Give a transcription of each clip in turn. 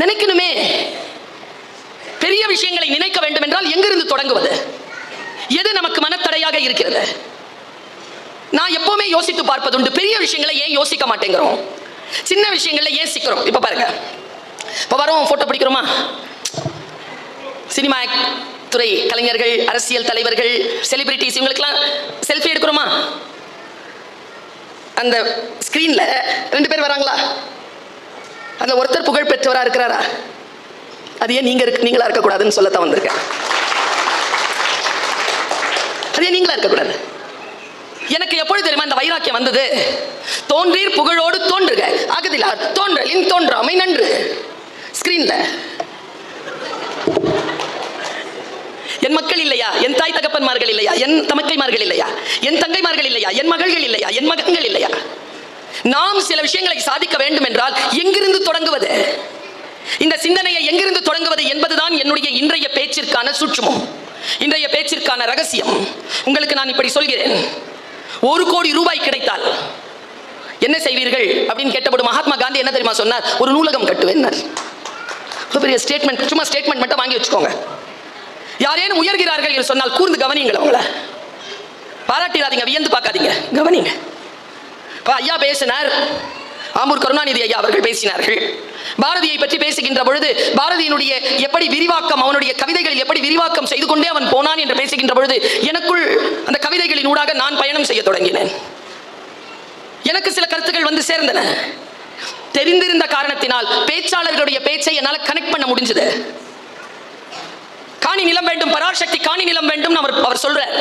நினைக்கணுமே. பெரிய விஷயங்களை நினைக்க வேண்டும் என்றால் எங்கிருந்து தொடங்குவது? எது நமக்கு மனத்தடையாக இருக்கிறது? நான் எப்பவுமே யோசித்து பார்ப்பதுண்டு. பெரிய விஷயங்களை ஏன் யோசிக்க மாட்டேங்கிறோம்? சின்ன விஷயங்களை ஏன் சிக்கிறோம்? இப்போ பாருங்க. இப்போ வரோம் ஃபோட்டோ பிடிக்கிறோமா? சினிமா துறை கலைஞர்கள் அரசியல் தலைவர்கள் செலிபிரிட்டிஸ் இவங்களுக்கெல்லாம் செல்ஃபி எடுக்கிறோமா? அந்த ஸ்க்ரீனில் ரெண்டு பேர் வராங்களா? அதில் ஒருத்தர் புகழ் பெற்றவராக இருக்கிறாரா? அது ஏன் நீங்கள் இருக்கு நீங்களா இருக்கக்கூடாதுன்னு சொல்லத்தான் வந்திருக்கேன். அது ஏன் நீங்களா இருக்கக்கூடாது? எனக்கு எப்பொழுது தெரியுமா இந்த வைராக்கியம் வந்தது? தோன்றீர் புகழோடு தோன்றுக. அகதிலார் தோன்றலின் தோன்றாமை நன்று. ஸ்கிரீன்ல என் மக்கள் இல்லையா? என் தாய் தகப்பன்மார்கள் இல்லையா? என் தமக்கைமார்கள் இல்லையா? என் தங்கைமார்கள் இல்லையா? என் மகள்கள் இல்லையா? என் மகன்கள் இல்லையா? நாம் சில விஷயங்களை சாதிக்க வேண்டும் என்றால் எங்கிருந்து தொடங்குவது? இந்த சிந்தனையை எங்கிருந்து தொடங்குவது என்பதுதான் என்னுடைய இன்றைய பேச்சிற்கான சூட்சுமம். இன்றைய பேச்சிற்கான ரகசியம். உங்களுக்கு நான் இப்படி சொல்கிறேன். ஒரு கோடி ரூபாய் கிடைத்தால் என்ன செய்வீர்கள்? அப்படின்னு கேட்டபோது மகாத்மா காந்தி என்ன தெரியுமா சொன்னார்? ஒரு நூலகம் கட்டுவேன் பெரிய ஸ்டேட்மெண்ட் சும்மா ஸ்டேட்மெண்ட் மட்டும் வாங்கி வச்சுக்கோங்க. யாரேனும் உயர்கிறார்கள் என்று சொன்னால் கூர்ந்து கவனிங்கள் அவங்கள. பாராட்டிடாதீங்க வியந்து பார்க்காதீங்க. கவனிங்க. ஐயா பேசினார். ஆம்பூர் கருணாநிதி ஐயா அவர்கள் பேசினார்கள். பாரதியை பற்றி பேசுகின்ற பொழுது பாரதியினுடைய எப்படி விரிவாக்கம் அவனுடைய கவிதைகளில் எப்படி விரிவாக்கம் செய்து கொண்டே அவன் போனான் என்று பேசுகின்ற பொழுது எனக்குள் அந்த கவிதைகளின் ஊடாக நான் பயணம் செய்ய தொடங்கினேன். எனக்கு சில கருத்துக்கள் வந்து சேர்ந்தன. தெரிந்திருந்த காரணத்தினால் பேச்சாளர்களுடைய பேச்சை என்னால் கனெக்ட் பண்ண முடிஞ்சது. காணி நிலம் வேண்டும் பராசக்தி காணி நிலம் வேண்டும் அவர் அவர் சொல்றார்.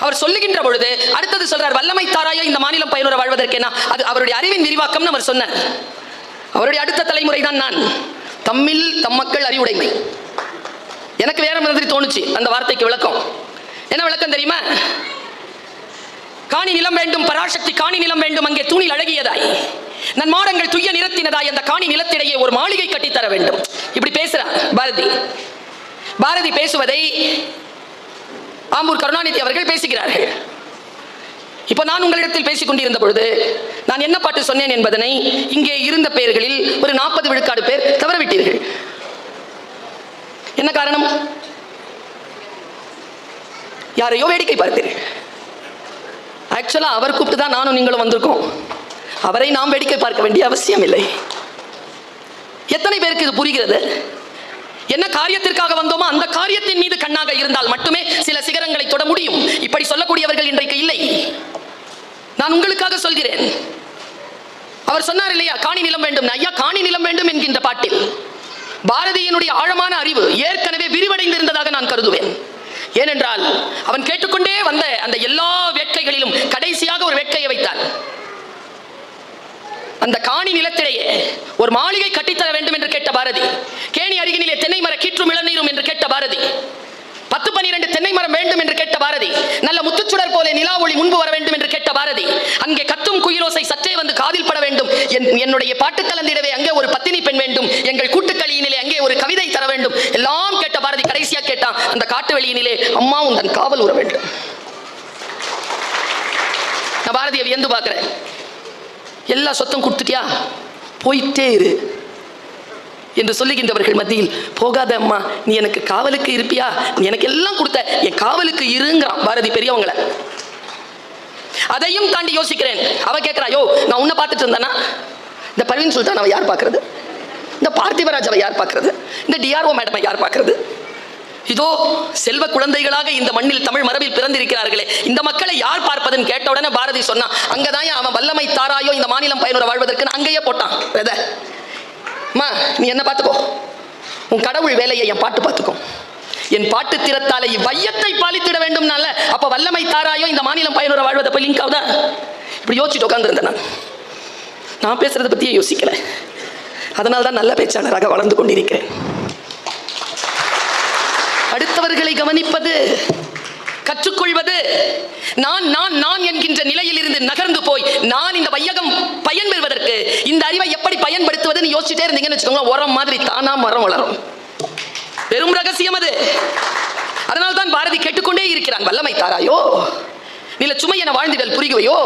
அவர் சொல்லுகின்ற பொழுது அடுத்தது சொல்றார் வல்லமை தாராயோ இந்த மாநிலம் பயனுற வாழ்வதற்கேனா அது அவருடைய அறிவின் விரிவாக்கம் அவர் சொன்னார். அவருடைய அடுத்த தலைமுறை தான் நான். தம்மில் தம் மக்கள் அறிவுடைமை. எனக்கு வேற மாதிரி தோணுச்சு அந்த வார்த்தைக்கு விளக்கம். என்ன விளக்கம் தெரியுமா? காணி நிலம் வேண்டும் பராசக்தி காணி நிலம் வேண்டும் அங்கே தூணில் அழகியதாய். நன் மாடங்கள் துய்ய நிறத்தினதாய் அந்த காணி நிலத்திடையே ஒரு மாளிகை கட்டித்தர வேண்டும். இப்படி பேசுறார் பாரதி. பாரதி பேசுவதை ஆம்பூர் கருணாநிதி அவர்கள் பேசுகிறார்கள். இப்போ நான் உங்களிடத்தில் பேசிக் கொண்டிருந்த பொழுது நான் என்ன பாட்டு சொன்னேன் என்பதனை இங்கே இருந்த பெயர்களில் ஒரு நாற்பது விழுக்காடு பேர் தவறவிட்டீர்கள். என்ன காரணம்? யாரையோ வேடிக்கை பார்த்தீர்கள் ஆக்சுவலா அவர் கூப்பிட்டு தான் நானும் நீங்களும் வந்திருக்கோம். அவரை நாம் வேடிக்கை பார்க்க வேண்டிய அவசியம் இல்லை எத்தனை பேருக்கு இது புரிகிறது? என்ன காரியத்திற்காக வந்தோமோ அந்த காரியத்தின் மீது கண்ணாக இருந்தால் மட்டுமே சில சிகரங்களை தொட முடியும். இப்படி சொல்லக்கூடியவர்கள் இன்றைக்கு இல்லை. நான் உங்களுக்காக சொல்கிறேன். அவர் சொன்னார் இல்லையா காணி நிலம் வேண்டும். ஐயா காணி நிலம் வேண்டும் என்கின்ற பாட்டில். பாரதியினுடைய ஆழமான அறிவு ஏற்கனவே விரிவடைந்திருந்ததாக நான் கருதுவேன். ஏனென்றால் அவன் கேட்டுக்கொண்டே வந்த அந்த எல்லா வேட்கைகளிலும் கடைசியாக ஒரு வேட்கையை வைத்தான். அந்த காணி நிலத்திலேயே ஒரு மாளிகை கட்டித்தர வேண்டும் என்று கேட்ட பாரதி. கேணி அருகினிலே தென்னை மர கீற்றும் இளநீரும் என்று கேட்ட பாரதி. பத்து பன்னிரண்டு தென்னை மரம் வேண்டும் என்று கேட்ட பாரதி. நல்ல முத்துச்சுடர் போல நிலா ஒளி முன்பு வர வேண்டும் என்று கேட்ட பாரதி. அங்கே கத்தும் குயிலோசை சற்றே வந்து காதில் பட வேண்டும். என்- என்னுடைய பாட்டு கலந்திடவே அங்கே ஒரு பத்தினி பெண் வேண்டும். எங்கள் கூட்டுக்களியினிலே அங்கே ஒரு கவிதை தர வேண்டும். எல்லாம் கேட்ட பாரதி கடைசியா கேட்டான் அந்த காட்டு வெளியினிலே அம்மாவும் தன் காவல் உற வேண்டும். நான் பாரதியை வியந்து பார்க்கிறேன். எல்லா சொத்தும் கொடுத்துட்டியா? போயிட்டே இரு. என்று சொல்லுகின்றவர்கள் மத்தியில் போகாத அம்மா நீ எனக்கு காவலுக்கு இருப்பியா? நீ எனக்கு எல்லாம் கொடுத்த என் காவலுக்கு இருங்கிறான் பாரதி பெரியவங்கள. அதையும் தாண்டி யோசிக்கிறேன். அவ கேட்கிறா யோ நான் உன்னை பார்த்துட்டு இருந்தேனா? இந்த பர்வீன் சுல்தான் அவன் யார் பார்க்கறது? இந்த பார்த்திவராஜ் அவ யார் பார்க்கறது? இந்த டிஆர்ஓ மேடமை யார் பார்க்கறது? இதோ செல்வ குழந்தைகளாக இந்த மண்ணில் தமிழ் மரபில் பிறந்திருக்கிறார்களே. இந்த மக்களை யார் பார்ப்பதுன்னு கேட்ட உடனே பாரதி சொன்னான் அங்கதான் அவன் வல்லமை தாராயோ இந்த மாநிலம் பயனுற வாழ்வதற்கு அங்கேயே போட்டான் வெத அம்மா நீ என்ன பார்த்துக்கோ? உன் கடவுள் வேலையை என் பாட்டு பார்த்துக்கோ. என் பாட்டு திறத்தால இவ்வையத்தை பாலித்திட வேண்டும்னால அப்ப வல்லமை தாராயோ இந்த மாநிலம் பயனுற வாழ்வதை போய் லிங்க் ஆகுதா? இப்படி யோசிச்சுட்டு உட்காந்துருந்தேன் நான். நான் பேசுறதை பத்தியே யோசிக்கல. அதனால தான் நல்ல பேச்சாளராக வளர்ந்து கொண்டிருக்கிறேன். மற்றவர்களை கவனிப்பது கற்றுக்கொள்வது நான் நான் நான் என்கின்ற நிலையில் இருந்து நகர்ந்து போய் நான் இந்த வையகம் பயன் பெறுவதற்கு இந்த அறிவை எப்படி பயன்படுத்துவதுன்னு யோசிச்சுட்டே இருந்தீங்கன்னு வச்சுக்கோங்க உரம் மாதிரி தானா மரம் வளரும். பெரும் ரகசியம் அது. அதனால தான் பாரதி கேட்டுக்கொண்டே இருக்கிறான் வல்லமை தாராயோ. நில சுமையென வாழ்ந்திடல் புரிகுவையோ.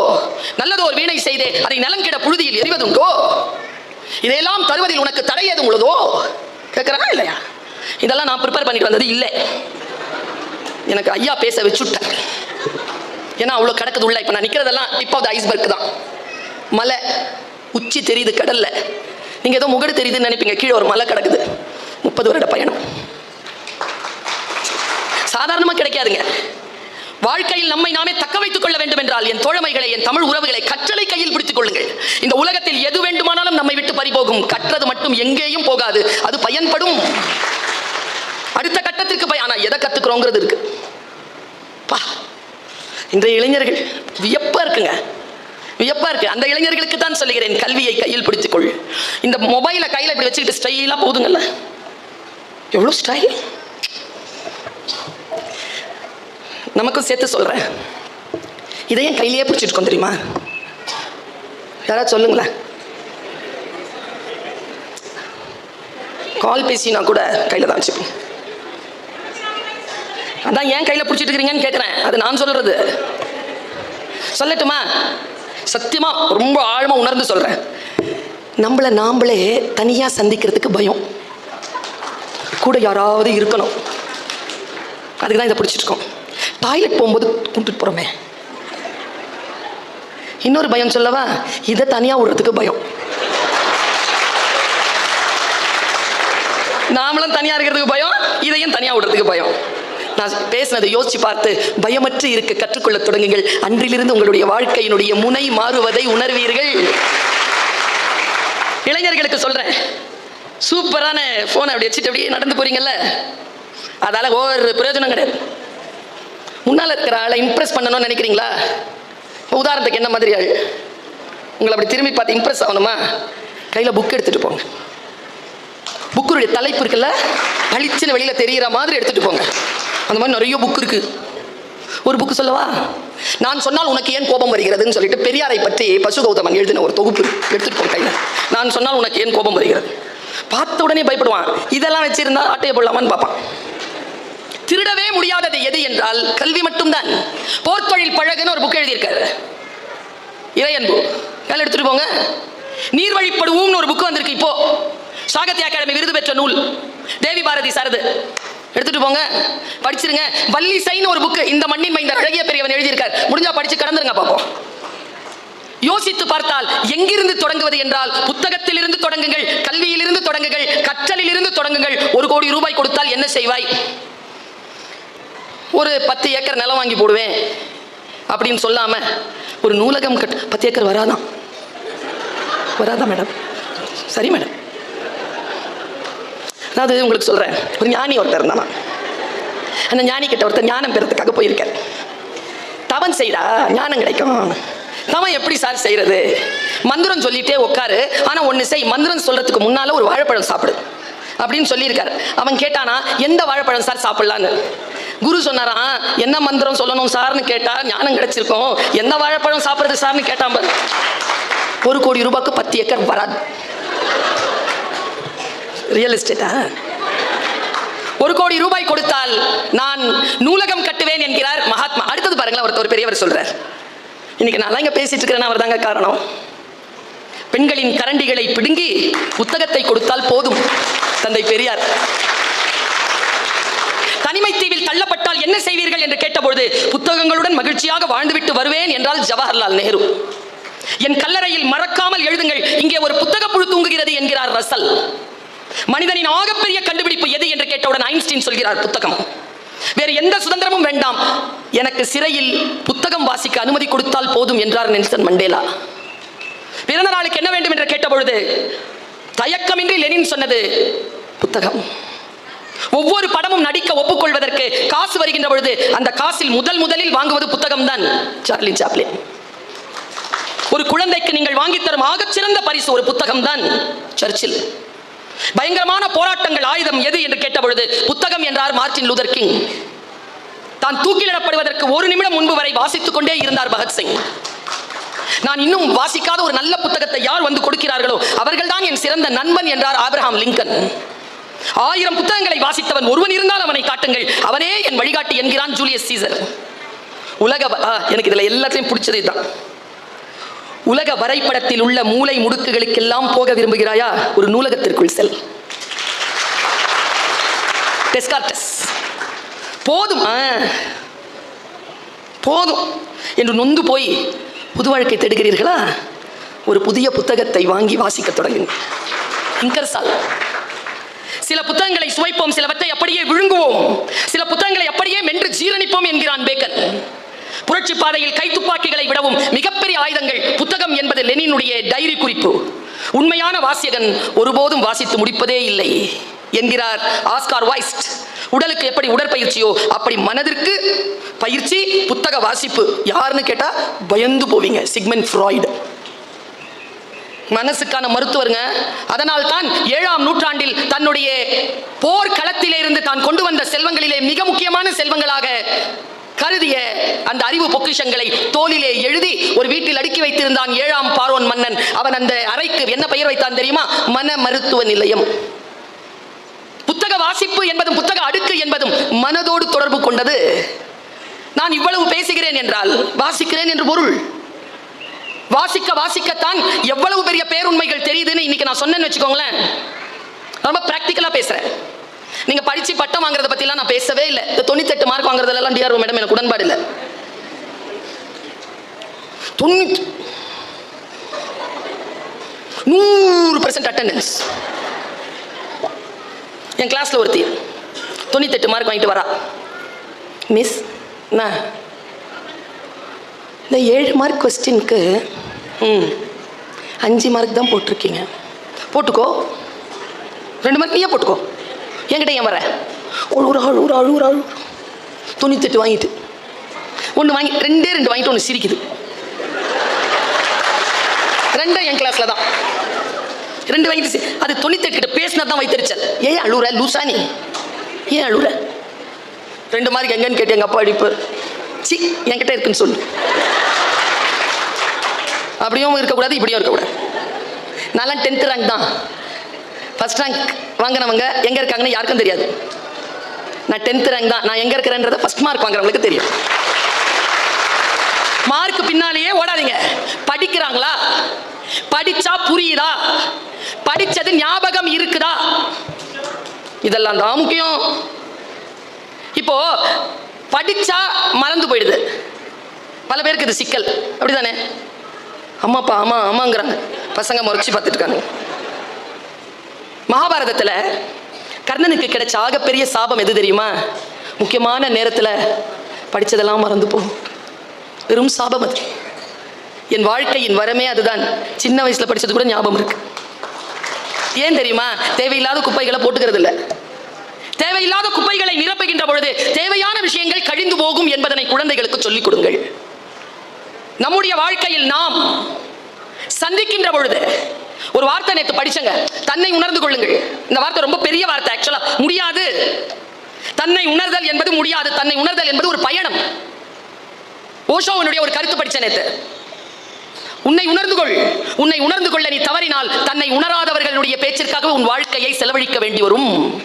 ஒரு வீணை செய்தே அதை நலம் கெட புழுதியில் எறிவதுண்டோ. இதையெல்லாம் தருவதில் உனக்கு தடை ஏதும் உள்ளதோ? கேட்குறா இல்லையா? இதெல்லாம் நான் ப்ரிப்பேர் பண்ணிட்டு வந்தது இல்லை. எனக்கு ஐயா பேச வச்சுட்டேன் ஏன்னா அவ்வளோ கிடக்குது உள்ள. இப்போ நான் நிற்கிறதெல்லாம் டிப் ஆஃப் த ஐஸ்பர்க் தான். மலை உச்சி தெரியுது கடல்ல. நீங்கள் ஏதோ முகடு தெரியுதுன்னு நினைப்பீங்க. கீழே ஒரு மலை கிடக்குது. முப்பது வருட பயணம். சாதாரணமாக கிடைக்காதுங்க. வாழ்க்கையில் நம்மை நாமே தக்க வைத்துக் கொள்ள வேண்டும் என்றால் என் தோழமைகளை என் தமிழ் உறவுகளை கற்றலை கையில் பிடித்துக் கொள்ளுங்கள். இந்த உலகத்தில் எது வேண்டுமானாலும் நம்மை விட்டு பறிபோகும். கற்றது மட்டும் எங்கேயும் போகாது. அது பயன்படும். அடுத்த கட்டத்திற்கு போய் ஆனால் எதை கத்துக்கிறோங்கிறது இருக்கு. பா இன்றைய இளைஞர்கள் வியப்பாக இருக்குங்க. வியப்பாக இருக்கு. அந்த இளைஞர்களுக்கு தான் சொல்லுகிறேன் கல்வியை கையில் பிடித்துக்கொள். இந்த மொபைலை கையில் இப்படி வச்சுக்கிட்டு ஸ்டைலாக போகுதுங்கல்ல எவ்வளோ ஸ்டைல் நமக்கும் சேர்த்து சொல்கிறேன் இதை ஏன் கையிலேயே பிடிச்சிட்டு இருக்கோம் தெரியுமா? யாராவது சொல்லுங்களேன். கால் பேசினா கூட கையில் தான் வச்சுப்போம். அதான் ஏன் கையில் பிடிச்சிட்டு இருக்கிறீங்கன்னு கேட்குறேன் அது நான் சொல்கிறது சொல்லட்டுமா? சத்தியமாக ரொம்ப ஆழமாக உணர்ந்து சொல்கிறேன் நம்மளை நாம்ளே தனியாக சந்திக்கிறதுக்கு பயம். கூட யாராவது இருக்கணும். அதுக்கு தான் இதை பிடிச்சிருக்கோம் டாய்லெட் போகும்போது கூப்பிட்டு போகிறோமே இன்னொரு பயம் சொல்லவா? இதை தனியாக விடுறதுக்கு பயம். நாமளும் தனியாக இருக்கிறதுக்கு பயம் இதையும் தனியாக விடுறதுக்கு பயம். நான் பேசினதை யோசிச்சு பார்த்து பயமற்று இருக்க கற்றுக்கொள்ள தொடங்குங்கள். அன்றிலிருந்து உங்களுடைய வாழ்க்கையினுடைய முனை மாறுவதை உணர்வீர்கள். இளைஞர்களுக்கு சொல்றேன். சூப்பரான ஃபோனை அப்படி வச்சுட்டு அப்படியே நடந்து போறீங்கல்ல? அதால ஒவ்வொரு பிரயோஜனம் கிடையாது. முன்னால் இருக்கிற ஆளை இம்ப்ரெஸ் பண்ணணும்னு நினைக்கிறீங்களா? உதாரணத்துக்கு என்ன மாதிரி ஆள்? உங்களை அப்படி திரும்பி பார்த்து இம்ப்ரெஸ் ஆகணுமா? கையில் புக் எடுத்துகிட்டு போங்க. புக்குடைய தலைப்பு இருக்குல்ல? பளிச்சுன்னு வெளியில் தெரிகிற மாதிரி எடுத்துகிட்டு போங்க. அந்த மாதிரி நிறைய புக் இருக்கு. ஒரு புக்கு சொல்லவா? நான் சொன்னால் உனக்கு ஏன் கோபம் வருகிறதுன்னு சொல்லிட்டு பெரியாரை பற்றி பசு கௌதமன் எழுதின ஒரு தொகுப்பு எடுத்துட்டு கையில். நான் சொன்னால் உனக்கு ஏன் கோபம் வருகிறது? பார்த்த உடனே பயப்படுவான். இதெல்லாம் வச்சிருந்தா ஆட்டையை போடலாமான்னு பார்ப்பான். திருடவே முடியாதது எது என்றால் கல்வி மட்டும்தான். போர்த்தொழில் பழகுன்னு ஒரு புக் எழுதியிருக்காரு. இறையன்பு. வேலை எடுத்துட்டு போங்க. நீர் வழிப்படுவோம்னு ஒரு புக்கு வந்திருக்கு இப்போ. சாகித்ய அகாடமி விருது பெற்ற நூல். தேவி பாரதி சரது. எடுத்துட்டு போங்க. படிச்சிருங்க. சைன் ஒரு புக்கு இந்த மண்ணின் மைந்தர் அழகிய பெரியவன் எழுதியிருக்கார். முடிஞ்சா படிச்சு கடந்துருங்க பார்ப்போம் யோசித்து பார்த்தால் எங்கிருந்து தொடங்குவது என்றால் புத்தகத்திலிருந்து தொடங்குங்கள் கல்வியிலிருந்து தொடங்குங்கள் கற்றலிலிருந்து தொடங்குங்கள். ஒரு கோடி ரூபாய் கொடுத்தால் என்ன செய்வாய்? ஒரு பத்து ஏக்கர் நிலம் வாங்கி போடுவேன். அப்படின்னு சொல்லாம ஒரு நூலகம் கட் பத்து ஏக்கர் வராதான் வராதா மேடம்? சரி மேடம். நான் அது உங்களுக்கு சொல்கிறேன் ஒரு ஞானி ஒருத்தர் இருந்தானா அந்த ஞானி கிட்ட ஒருத்தர் ஞானம் பெறத்துக்காக போயிருக்கார். தவன் செய்டா ஞானம் கிடைக்கும். தவன் எப்படி சார் செய்கிறது மந்திரம் சொல்லிட்டே உட்காரு ஆனால் ஒன்று செய் மந்திரம் சொல்கிறதுக்கு முன்னால் ஒரு வாழைப்பழம் சாப்பிடு. அப்படின்னு சொல்லியிருக்காரு. அவன் கேட்டானா எந்த வாழைப்பழம் சார் சாப்பிட்லான்னு? குரு சொன்னாராம் என்ன மந்திரம் சொல்லணும் சார்னு கேட்டா ஞானம் கிடைச்சிருக்கோம். எந்த வாழைப்பழம் சாப்பிட்றது சார்னு கேட்டான் பாரு. ஒரு கோடி ரூபாய்க்கு பத்து ஏக்கர் வராது. ரியல் எஸ்டேட்டா ஒரு கோடி ரூபாய் கொடுத்தால் நான் நூலகம் கட்டுவேன் என்கிறார் மகாத்மா. அடுத்தது பாருங்களேன் ஒருத்தர் ஒரு பெரியவர் சொல்றார். இன்னைக்கு நான் இங்க பேசிட்டு இருக்கிறேன் அவர் தாங்க காரணம். பெண்களின் கரண்டிகளை பிடுங்கி புத்தகத்தை கொடுத்தால் போதும் தந்தை பெரியார். தனிமை தீவில் தள்ளப்பட்டால் என்ன செய்வீர்கள் என்று கேட்டபொழுது புத்தகங்களுடன் மகிழ்ச்சியாக வாழ்ந்துவிட்டு வருவேன் என்றால் ஜவஹர்லால் நேரு. என் கல்லறையில் மறக்காமல் எழுதுங்கள் இங்கே ஒரு புத்தக புழு தூங்குகிறது என்கிறார் ரசல். மனிதனின் ஆகப்பெரிய கண்டுபிடிப்பு எது என்று கேட்டவுடன் ஐன்ஸ்டீன் சொல்கிறார் புத்தகம். வேறு எந்த சுதந்திரமும் வேண்டாம். எனக்கு சிறையில் புத்தகம் வாசிக்க அனுமதி கொடுத்தால் போதும் என்றார் நெல்சன் மண்டேலா. பிறந்த நாளுக்கு என்ன வேண்டும் என்று கேட்டபொழுது தயக்கமின்றி லெனின் சொன்னது புத்தகம். ஒவ்வொரு படமும் நடிக்க ஒப்புக்கொள்வதற்கு காசு வருகின்ற பொழுது அந்த காசில் முதல் முதலில் வாங்குவது புத்தகம் தான் சார்லி சாப்ளின். ஒரு குழந்தைக்கு நீங்கள் வாங்கித்தரும் ஆகச்சிறந்த பரிசு ஒரு புத்தகம் தான் சர்ச்சில். பயங்கரமான போராட்டங்கள் ஆயுதம் எது என்று கேட்டபொழுது புத்தகம் என்றார் மார்டின் லூதர் கிங். தான் தூக்கிலிடப்படுவதற்கு ஒரு நிமிடம் முன்பு வரை வாசித்துக் கொண்டே இருந்தார் பகத்சிங் நான் இன்னும் வாசிக்காத ஒரு நல்ல புத்தகத்தை யார் வந்து கொடுக்கிறார்களோ அவர்கள்தான் என் சிறந்த நண்பன் என்றார் ஆபிரகாம் லிங்கன். ஆயிரம் புத்தகங்களை வாசித்தவன் ஒருவன் இருந்தால் அவனை காட்டுங்கள் அவனே என் வழிகாட்டி என்கிறான் ஜூலியஸ் சீசர். உலக எனக்கு இதுல எல்லாத்தையும் பிடிச்சதே தான் உலக வரைபடத்தில் உள்ள மூலை முடுக்குகளுக்கெல்லாம் போக விரும்புகிறாயா? ஒரு நூலகத்திற்குள் செல். டெஸ்கார்டஸ் போதும். ஆ. போதும். என்று நொந்து போய் புது வாழ்க்கை தேடுகிறீர்களா? ஒரு புதிய புத்தகத்தை வாங்கி வாசிக்கத் தொடங்குங்கள் இங்கர்சால் சில புத்தகங்களை சுவைப்போம் சிலவற்றை அப்படியே விழுங்குவோம். சில புத்தகங்களை அப்படியே மென்று ஜீரணிப்போம் என்கிறான் பேக்கன் புரட்சி பாதையில் கைத்துப்பாக்கிகளை விடவும் மிகப்பெரிய ஆயுதங்கள் புத்தகம் என்பது லெனினுடைய டைரி குறிப்பு. உண்மையான வாசியகன் ஒருபோதும் வாசித்து முடிப்பதே இல்லை என்கிறார் ஆஸ்கார் வைஸ்ட் உடலுக்கு எப்படி உடற்பயிற்சியோ அப்படி மனதிற்கு பயிற்சி புத்தக வாசிப்பு. யாருன்னு கேட்டால் பயந்து போவீங்க சிக்மெண்ட் ஃப்ராய்டு. மனசுக்கான மருத்துவருங்க அதனால் தான் ஏழாம் நூற்றாண்டில் தன்னுடைய போர்க்களத்திலிருந்து தான் கொண்டு வந்த செல்வங்களிலே மிக முக்கியமான செல்வங்களாக கருதிய அந்த அறிவு பொக்கிஷங்களை தோலிலே எழுதி ஒரு வீட்டில் அடுக்கி வைத்திருந்தான் ஏழாம் பார்வோன் மன்னன். அவன் அந்த அறைக்கு என்ன பெயர் வைத்தான் தெரியுமா? மன மருத்துவ நிலையம். புத்தக வாசிப்பு என்பதும் புத்தக அடுக்கு என்பதும் மனதோடு தொடர்பு கொண்டது. நான் இவ்வளவு பேசுகிறேன் என்றால் வாசிக்கிறேன் என்று பொருள். வாசிக்க வாசிக்கத்தான் எவ்வளவு பெரிய பேருண்மைகள் தெரியுதுன்னு இன்னைக்கு நான் சொன்னேன்னு வச்சுக்கோங்களேன். ரொம்ப பிராக்டிக்கலா பேசுறேன். நீங்க படிச்சு பட்டம் வாங்குறத பற்றிலாம் நான் பேசவே இல்லை. இந்த தொண்ணூத்தெட்டு மார்க் வாங்குறதுல டிஆர்ஓ மேடம் எனக்கு உடன்பாடு இல்லை. தொண்ணூத்தி நூறு பர்சன்ட் அட்டண்டன்ஸ் என் கிளாஸ்ல ஒருத்தி. தொண்ணூத்தெட்டு மார்க் வாங்கிட்டு வரா. மிஸ் என்ன? இந்த ஏழு மார்க் கொஸ்டினுக்கு ம் அஞ்சு மார்க் தான் போட்டிருக்கீங்க. போட்டுக்கோ. ரெண்டு மார்க் நீயே போட்டுக்கோ. என்கிட்ட ஏன் வர? ஒரு அழுகுற அழுகுற அழுகுற அழு தொண்ணூத்தெட்டு வாங்கிட்டு. ஒன்று வாங்கி ரெண்டே ரெண்டு வாங்கிட்டு ஒன்று சிரிக்குது. ரெண்டும் என் கிளாஸில் தான். ரெண்டு வாங்கிட்டு சி- அது தொண்ணூத்தெட்டு கிட்ட பேசினா தான் வைத்தறிச்சல் ஏன் அழுற லூசா நீ ஏன் அழுற ரெண்டு மார்க் எங்கன்னு கேட்டு எங்கள் அப்பா அடிப்பார் சி என்கிட்ட இருக்குன்னு சொல்லு. அப்படியும் இருக்கக்கூடாது இப்படியும் இருக்கக்கூடாது. நான்லாம் டென்த்து ரேங்க் தான். ஃபர்ஸ்ட் ரேங்க் வாங்கினவங்க எங்கே இருக்காங்கன்னு யாருக்கும் தெரியாது. நான் டென்த்து ரேங்க் தான். நான் எங்கே இருக்கிறேன்றத ஃபர்ஸ்ட் மார்க் வாங்குறவங்களுக்கு தெரியும். மார்க் பின்னாலேயே ஓடாதீங்க. படிக்கிறாங்களா? படிச்சா புரியுதா? படிச்சது ஞாபகம் இருக்குதா? இதெல்லாம் தான் முக்கியம். இப்போ படிச்சா மறந்து போயிடுது. பல பேருக்கு இது சிக்கல். அப்படிதானே? அம்மாப்பா அம்மா அம்மாங்கிறாங்க. பசங்க முறைச்சி பார்த்துட்டு இருக்காங்க மகாபாரதத்தில் கர்ணனுக்கு கிடைச்ச ஆகப்பெரிய சாபம் எது தெரியுமா? முக்கியமான நேரத்தில் படிச்சதெல்லாம் மறந்து போகும் வெறும் சாபம் அது. என் வாழ்க்கையின் வரமே அதுதான். சின்ன வயசுல படித்தது கூட ஞாபகம் இருக்கு. ஏன் தெரியுமா? தேவையில்லாத குப்பைகளை போட்டுக்கிறது இல்லை. தேவையில்லாத குப்பைகளை நிரப்புகின்ற பொழுது தேவையான விஷயங்கள் கழிந்து போகும் என்பதனை குழந்தைகளுக்கு சொல்லிக் கொடுங்கள். நம்முடைய வாழ்க்கையில் நாம் சந்திக்கின்ற பொழுது ஒரு வார்த்தை நேற்று படிச்சங்க. தன்னை உணர்ந்து கொள்ளுங்கள். இந்த வார்த்தை ரொம்ப பெரிய வார்த்தை ஆக்சுவலா முடியாது. தன்னை உணர்தல் என்பது முடியாது. தன்னை உணர்தல் என்பது ஒரு பயணம். ஓஷோவனுடைய ஒரு கருத்து படிச்ச நேத்து. உன்னை உணர்ந்து கொள். உன்னை உணர்ந்து கொள்ள நீ தவறினால் தன்னை உணராதவர்களுடைய பேச்சிற்காக உன் வாழ்க்கையை செலவழிக்க வேண்டி வரும்.